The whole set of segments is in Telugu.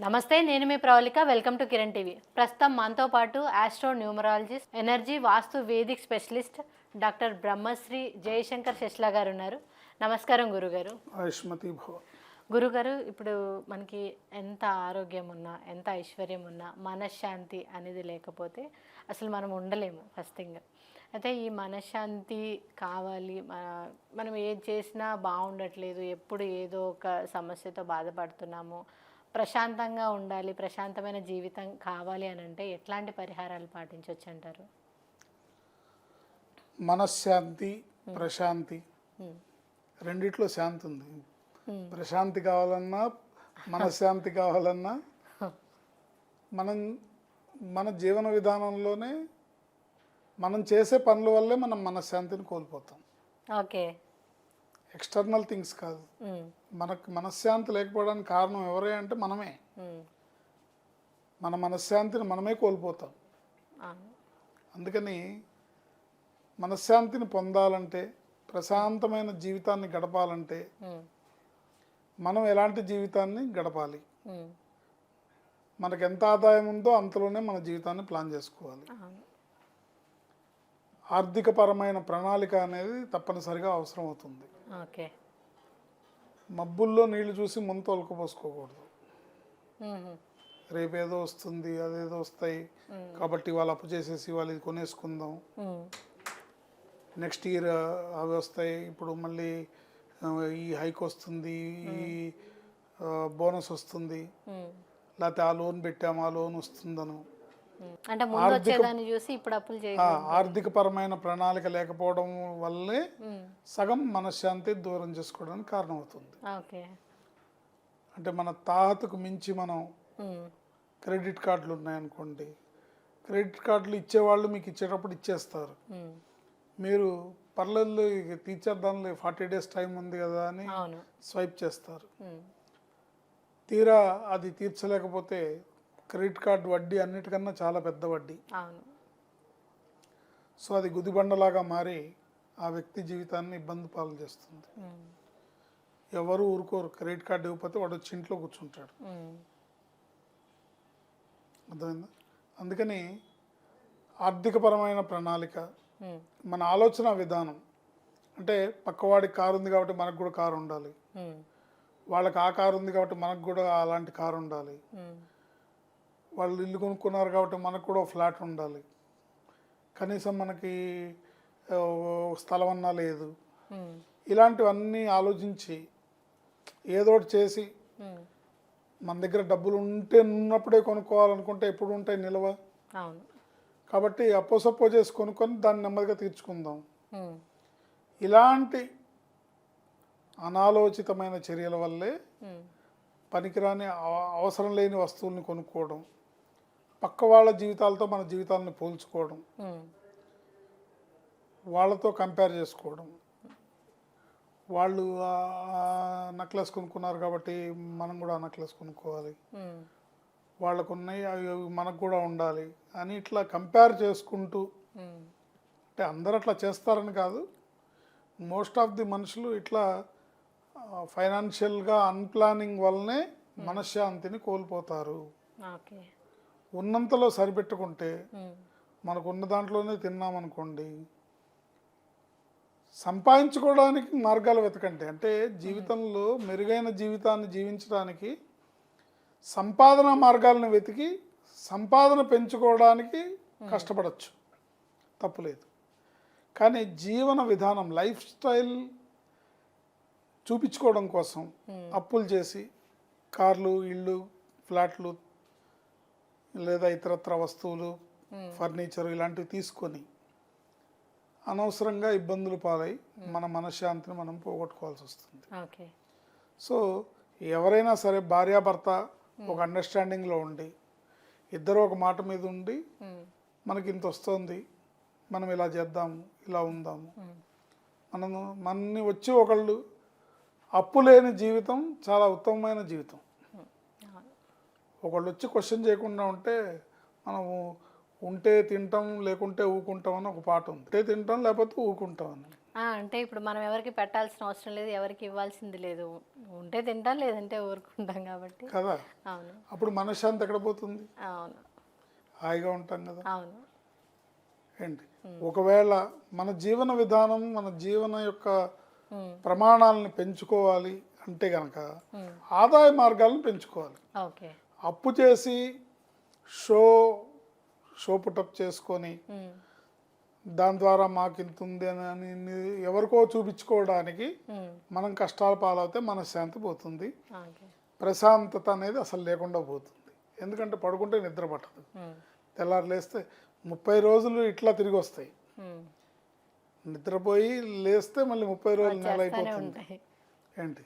నమస్తే నేను మీ Pravalika. Welcome to Kiran TV. ప్రస్తుతం మనతో పాటు astro numerologist energy vastu Vedic specialist doctor Brahmashri Jayashankar Sheshla garu ఉన్నారు. నమస్కారం గురుగారు. ఆయుష్మతి గురుగారు ఇప్పుడు మనకి ఎంత ఆరోగ్యం ఉన్నా ఎంత ఐశ్వర్యం ఉన్నా మనశ్శాంతి అనేది లేకపోతే అసలు మనం ఉండలేము ఫస్ట్ థింగ్ అయితే ఈ మనశ్శాంతి కావాలి మన- మనం ఏది చేసినా బాగుండట్లేదు ఎప్పుడు ఏదో ఒక సమస్యతో బాధపడుతున్నాము ప్రశాంతంగా ఉండాలి ప్రశాంతమైన జీవితం కావాలి అని అంటే ఎట్లాంటి పరిహారాలు పాటించవచ్చు అంటారు మనశ్శాంతి ప్రశాంతి. రెండిట్లో శాంతి ఉంది ప్రశాంతి కావాలన్నా మనశ్శాంతి కావాలన్నా మనం మన జీవన విధానంలోనే మనం చేసే పనుల వల్లే మనం మనశ్శాంతిని కోల్పోతాం. ఓకే. ఎక్స్టర్నల్ థింగ్స్ కాదు. మనకు మనశ్శాంతి లేకపోవడానికి కారణం ఎవరే అంటే మనమే. మన మనశ్శాంతిని మనమే కోల్పోతాం. అందుకని మనశ్శాంతిని పొందాలంటే ప్రశాంతమైన జీవితాన్ని గడపాలంటే మనం ఎలాంటి జీవితాన్ని గడపాలి? మనకు ఎంత ఆదాయం ఉందో అంతలోనే మన జీవితాన్ని ప్లాన్ చేసుకోవాలి. ఆర్థికపరమైన ప్రణాళిక అనేది తప్పనిసరిగా అవసరం అవుతుంది ఓకే. మబ్బుల్లో నీళ్ళు చూసి ముందు తొలకపోసుకోకూడదు రేపేదో వస్తుంది అదేదో వస్తాయి. కాబట్టి వాళ్ళు అప్పు చేసేసి వాళ్ళు ఇది కొనేసుకుందాం. నెక్స్ట్ ఇయర్ అవి వస్తాయి. ఇప్పుడు మళ్ళీ ఈ హైక్ వస్తుంది ఈ బోనస్ వస్తుంది. లేకపోతే ఆ లోన్ పెట్టాము ఆ లోన్ వస్తుందను. అంటే ముందు వచ్చేదాన్ని చూసి ఇప్పుడు అప్పులు చేయ ఆ, ఆర్థికపరమైన ప్రణాళిక లేకపోవడం వల్లే సగం మనశ్శాంతి దూరం చేసుకోవడానికి కారణమవుతుంది. ఓకే. అంటే మన తాహతకు మించి మనం క్రెడిట్ కార్డులు ఉన్నాయనుకోండి క్రెడిట్ కార్డులు ఇచ్చేవాళ్ళు మీకు ఇచ్చేటప్పుడు ఇచ్చేస్తారు. మీరు పర్లేదు ఇక తీర్చేద్దాంలే ఫార్టీ డేస్ టైం ఉంది కదా అని స్వైప్ చేస్తారు. తీరా అది తీర్చలేకపోతే క్రెడిట్ కార్డు వడ్డీ అన్నిటికన్నా చాలా పెద్ద వడ్డీ అవును సో అది గుదిబండలాగా మారి ఆ వ్యక్తి జీవితాన్ని ఇబ్బంది పాలు చేస్తుంది. ఎవరు ఊరుకోరు క్రెడిట్ కార్డు ఇవ్వకపోతే వాడు వచ్చి ఇంట్లో కూర్చుంటాడు. అర్థమైందా అందుకని ఆర్థికపరమైన ప్రణాళిక. మన ఆలోచన విధానం అంటే పక్కవాడికి కారు ఉంది కాబట్టి మనకు కూడా కారు ఉండాలి. వాళ్ళకి ఆ కారు ఉంది కాబట్టి మనకు కూడా అలాంటి కారు ఉండాలి. వాళ్ళు ఇల్లు కొనుక్కున్నారు కాబట్టి మనకు కూడా ఫ్లాట్ ఉండాలి కనీసం మనకి స్థలం అన్నా లేదు ఉమ్. ఇలాంటివన్నీ ఆలోచించి ఏదో ఒకటి చేసి ఉమ్. మన దగ్గర డబ్బులు ఉంటే ఉన్నప్పుడే కొనుక్కోవాలనుకుంటే ఎప్పుడు ఉంటాయి నిల్వ కాబట్టి అప్పో సప్పో చేసి కొనుక్కొని దాన్ని నెమ్మదిగా తీర్చుకుందాం ఉమ్. ఇలాంటి అనాలోచితమైన చర్యల వల్లే. పనికిరాని అవ- అవసరం లేని వస్తువుల్ని కొనుక్కోవడం పక్క వాళ్ళ జీవితాలతో మన జీవితాలను పోల్చుకోవడం. వాళ్ళతో కంపేర్ చేసుకోవడం వాళ్ళు నక్లెస్ కొనుక్కున్నారు కాబట్టి మనం కూడా నక్లెస్ కొనుక్కోవాలి. వాళ్ళకు ఉన్నాయి అవి మనకు కూడా ఉండాలి అని ఇట్లా కంపేర్ చేసుకుంటూ. అంటే అందరు అట్లా చేస్తారని కాదు మోస్ట్ ఆఫ్ ది మనుషులు ఇట్లా ఫైనాన్షియల్గా అన్ప్లానింగ్ వల్లనే మనశ్శాంతిని కోల్పోతారు ఓకే ఉన్నంతలో సరిపెట్టుకుంటే. మనకు ఉన్న దాంట్లోనే తిన్నామనుకోండి సంపాదించుకోవడానికి మార్గాలు వెతకండి. అంటే జీవితంలో మెరుగైన జీవితాన్ని జీవించడానికి సంపాదన మార్గాలను వెతికి సంపాదన పెంచుకోవడానికి కష్టపడచ్చు. తప్పులేదు కానీ జీవన విధానం లైఫ్ స్టైల్ చూపించుకోవడం కోసం అప్పులు చేసి కార్లు ఇళ్ళు ఫ్లాట్లు లేదా ఇతరత్ర వస్తువులు ఫర్నిచర్ ఇలాంటివి తీసుకొని అనవసరంగా ఇబ్బందులు పాలై మన మనశ్శాంతిని మనం పోగొట్టుకోవాల్సి వస్తుంది సో ఎవరైనా సరే భార్యాభర్త ఒక అండర్స్టాండింగ్లో ఉండి ఇద్దరు ఒక మాట మీద ఉండి. మనకి ఇంత వస్తుంది మనం ఇలా చేద్దాము ఇలా ఉందాము మనము మనని వచ్చి ఒకళ్ళు అప్పు లేని జీవితం చాలా ఉత్తమమైన జీవితం. ఒకళ్ళు వచ్చి క్వశ్చన్ చేయకుండా ఉంటే మనము ఉంటే తింటాం లేకుంటే ఊకుంటాం అని ఒక పాట ఉంది. ఉంటే తింటాం లేకపోతే ఊకుంటాం అని. అంటే ఇప్పుడు మనం ఎవరికి పెట్టాల్సిన అవసరం లేదు ఎవరికి ఇవ్వాల్సింది లేదు. ఉంటే తింటాం లేదంటే ఊరుకుంటాం కాబట్టి. కదా? అవును. అప్పుడు మనశ్శాంతి ఎక్కడ పోతుంది? అవును. హాయిగా ఉంటాం కదా? అవును. ఏంటి? ఒకవేళ మన జీవన విధానం మన జీవన యొక్క ప్రమాణాలను పెంచుకోవాలి అంటే గనక ఉమ్, ఆదాయ మార్గాలను పెంచుకోవాలి. ఓకే. అప్పు చేసి షో షో పుటప్ చేసుకొని దాని ద్వారా మాకు ఇంత ఉంది అని ఎవరికో చూపించుకోవడానికి మనం కష్టాల పాలవుతే మనశ్శాంతి పోతుంది. ఓకే ప్రశాంతత అనేది అసలు లేకుండా పోతుంది. ఎందుకంటే పడుకుంటే నిద్ర పట్టదు. తెల్లారు లేస్తే ముప్పై రోజులు ఇట్లా తిరిగి వస్తాయి. నిద్రపోయి లేస్తే మళ్ళీ ముప్పై రోజులు నెల అయిపోతుంది. ఏంటి?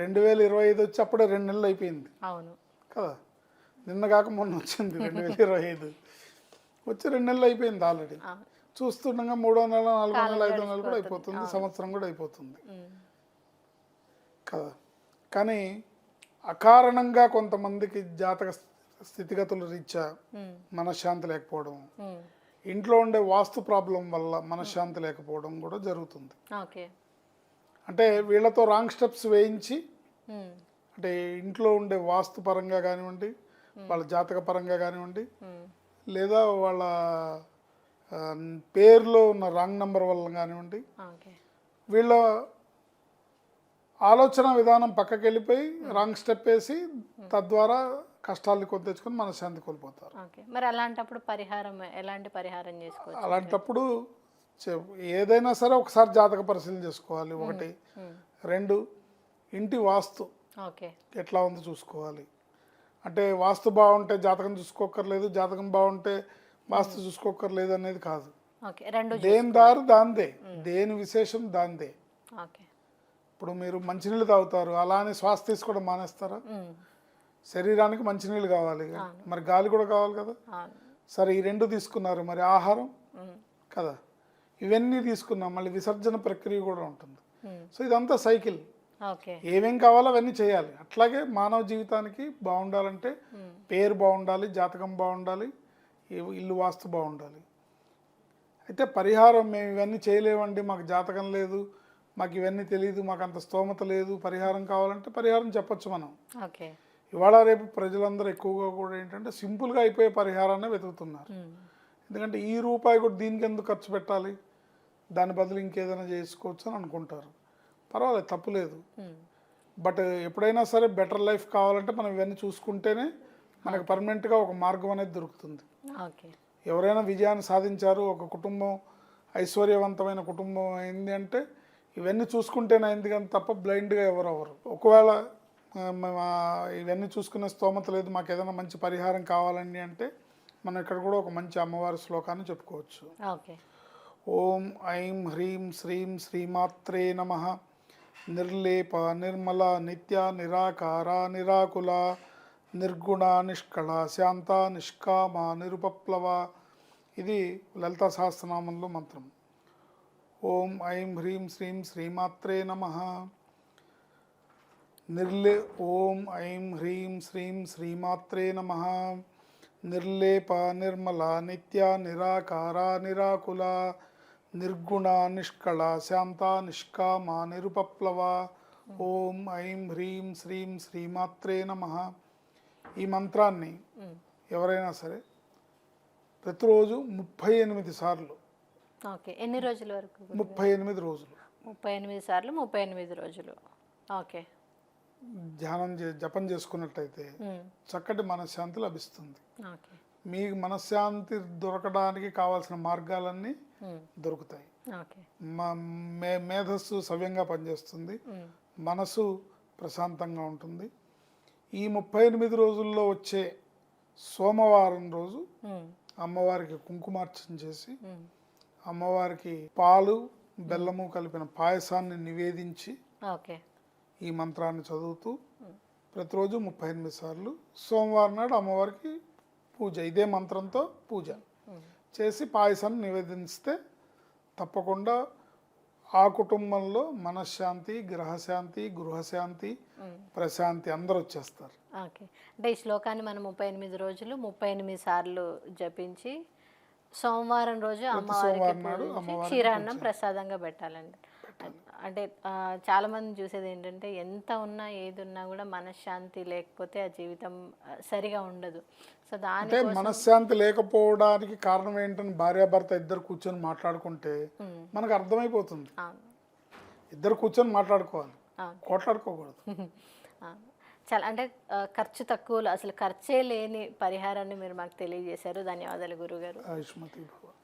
రెండు వేల ఇరవై ఐదు వచ్చి అప్పుడే రెండు నెలలు అయిపోయింది. కదా? నిన్న కాక మొన్న వచ్చింది రెండు వేల ఇరవై ఐదు. వచ్చి రెండు నెలలు అయిపోయింది ఆల్రెడీ. చూస్తుండగా మూడో నెల నాలుగో నెల ఐదో నెల కూడా అయిపోతుంది సంవత్సరం కూడా అయిపోతుంది. కదా. కానీ అకారణంగా కొంతమందికి జాతక స్థితిగతుల రీత్యా మనశ్శాంతి లేకపోవడం ఇంట్లో ఉండే వాస్తు ప్రాబ్లం వల్ల మనశ్శాంతి లేకపోవడం కూడా జరుగుతుంది. అంటే వీళ్ళతో రాంగ్ స్టెప్స్ వేయించి అంటే ఇంట్లో ఉండే వాస్తు పరంగా కానివ్వండి వాళ్ళ జాతక పరంగా కానివ్వండి లేదా వాళ్ళ పేరులో ఉన్న రాంగ్ నెంబర్ వల్ల కానివ్వండి వీళ్ళ ఆలోచన విధానం పక్కకి వెళ్ళిపోయి రాంగ్ స్టెప్ వేసి తద్వారా కష్టాలు కొని తెచ్చుకొని మనశ్శాంతి కోల్పోతారు. ఓకే. మరి అలాంటప్పుడు పరిహారం ఎలాంటి పరిహారం చేసుకోవచ్చు? అలాంటప్పుడు ఏదైనా సరే ఒకసారి జాతక పరిశీలన చేసుకోవాలి. ఒకటి. రెండు. ఇంటి వాస్తు ఎట్లా ఉందో చూసుకోవాలి. అంటే వాస్తు బాగుంటే జాతకం చూసుకోకర్లేదు జాతకం బాగుంటే వాస్తు చూసుకోకర్లేదు అనేది కాదు. దేని దారి దాందే దేని విశేషం దాందే. ఇప్పుడు మీరు మంచినీళ్ళు తాగుతారు అలా అని శ్వాస తీసుకోవడం మానేస్తారా? శరీరానికి మంచినీళ్ళు కావాలి మరి గాలి కూడా కావాలి కదా. సరే ఈ రెండు తీసుకున్నారు మరి ఆహారం కదా. ఇవన్నీ తీసుకున్నాం మళ్ళీ విసర్జన ప్రక్రియ కూడా ఉంటుంది. సో ఇదంతా సైకిల్. ఏమేం కావాలో అవన్నీ చేయాలి. అట్లాగే మానవ జీవితానికి బాగుండాలంటే పేరు బాగుండాలి జాతకం బాగుండాలి ఇల్లు వాస్తు బాగుండాలి. అయితే పరిహారం మేము ఇవన్నీ చేయలేమండి మాకు జాతకం లేదు మాకు ఇవన్నీ తెలియదు మాకు అంత స్తోమత లేదు పరిహారం కావాలంటే పరిహారం చెప్పొచ్చు మనం. ఓకే. ఇవాళ రేపు ప్రజలందరూ ఎక్కువగా కూడా ఏంటంటే సింపుల్గా అయిపోయే పరిహారాన్ని వెతుకుతున్నారు. ఎందుకంటే ఈ రూపాయి కూడా దీనికి ఎందుకు ఖర్చు పెట్టాలి? దాని బదులు ఇంకేదైనా చేసుకోవచ్చు అని అనుకుంటారు. పర్వాలేదు తప్పులేదు బట్ ఎప్పుడైనా సరే బెటర్ లైఫ్ కావాలంటే మనం ఇవన్నీ చూసుకుంటేనే మనకు పర్మనెంట్గా ఒక మార్గం అనేది దొరుకుతుంది. ఎవరైనా విజయాన్ని సాధించారు ఒక కుటుంబం ఐశ్వర్యవంతమైన కుటుంబం అయింది అంటే ఇవన్నీ చూసుకుంటేనే అయింది కానీ తప్ప బ్లైండ్గా ఎవరు అవ్వరు. ఒకవేళ ఇవన్నీ చూసుకునే స్తోమత లేదు మాకు ఏదైనా మంచి పరిహారం కావాలండి అంటే మనం ఇక్కడ కూడా ఒక మంచి అమ్మవారి శ్లోకాన్ని చెప్పుకోవచ్చు. ఓం ఐం హ్రీం శ్రీం శ్రీమాత్రే నమ. నిర్లేప నిర్మల నిత్య నిరాకార నిరాకుల నిర్గుణ నిష్కళ శాంత నిష్కామ నిరుపప్లవ. ఇది లలిత సహస్రనామంలో మంత్రం. ఓం ఐం హ్రీం శ్రీం శ్రీమాత్రే నమ. నిర్లే ఓం ఐం హ్రీం శ్రీం శ్రీమాత్రే నమ. నిర్లేప నిర్మల నిత్య నిరాకార నిరాకుల. నిర్గుణ నిష్కళ శాంత నిష్కామ నిరుపప్లవ. ఓం ఐం హ్రీం శ్రీం శ్రీమాత్రే నమ. ఈ మంత్రాన్ని ఎవరైనా సరే ప్రతిరోజు ముప్పై ఎనిమిది సార్లు. ఓకే ఎన్ని రోజుల వరకు? ముప్పై ఎనిమిది రోజులు. ముప్పై ఎనిమిది సార్లు ముప్పై ఎనిమిది రోజులు. ఓకే. ధ్యానం చే జపం చేసుకున్నట్టయితే చక్కటి మనశ్శాంతి లభిస్తుంది. మీకు మనశ్శాంతి దొరకడానికి కావాల్సిన మార్గాలన్నీ దొరుకుతాయి. ఓకే మా మే మేధస్సు సవ్యంగా పనిచేస్తుంది. ఉమ్, మనసు ప్రశాంతంగా ఉంటుంది. ఈ ముప్పై ఎనిమిది రోజుల్లో వచ్చే సోమవారం రోజు ఉమ్, అమ్మవారికి కుంకుమార్చన చేసి అమ్మవారికి పాలు బెల్లము కలిపిన పాయసాన్ని నివేదించి ఈ మంత్రాన్ని చదువుతూ ప్రతిరోజు ముప్పై ఎనిమిది సార్లు సోమవారం నాడు అమ్మవారికి పూజ. ఇదే మంత్రంతో పూజ. చేసి పాయసాన్ని నివేదిస్తే తప్పకుండా ఆ కుటుంబంలో మనశ్శాంతి గ్రహశాంతి గృహశాంతి. ప్రశాంతి అందరూ వచ్చేస్తారు. ఓకే. అంటే ఈ శ్లోకాన్ని మనం ముప్పై ఎనిమిది రోజులు ముప్పై ఎనిమిది సార్లు జపించి సోమవారం రోజు అమ్మవారికి క్షీరాన్నం ప్రసాదంగా పెట్టాలండి. అంటే ఆ, చాలా మంది చూసేది ఏంటంటే ఎంత ఉన్నా ఏది ఉన్నా కూడా మనశ్శాంతి లేకపోతే ఆ జీవితం సరిగా ఉండదు. సో దాని అంటే మనశ్శాంతి లేకపోవడానికి కారణం ఏంటని భార్యాభర్త ఇద్దరు కూర్చొని మాట్లాడుకుంటే మనకు అర్థమైపోతుంది. ఇద్దరు కూర్చొని మాట్లాడుకోవాలి. కోట్లాడుకోకూడదు. చాలా అంటే ఖర్చు తక్కువలో అసలు ఖర్చే లేని పరిహారాన్ని మీరు మాకు తెలియజేశారు. ధన్యవాదాలు గురుగారు.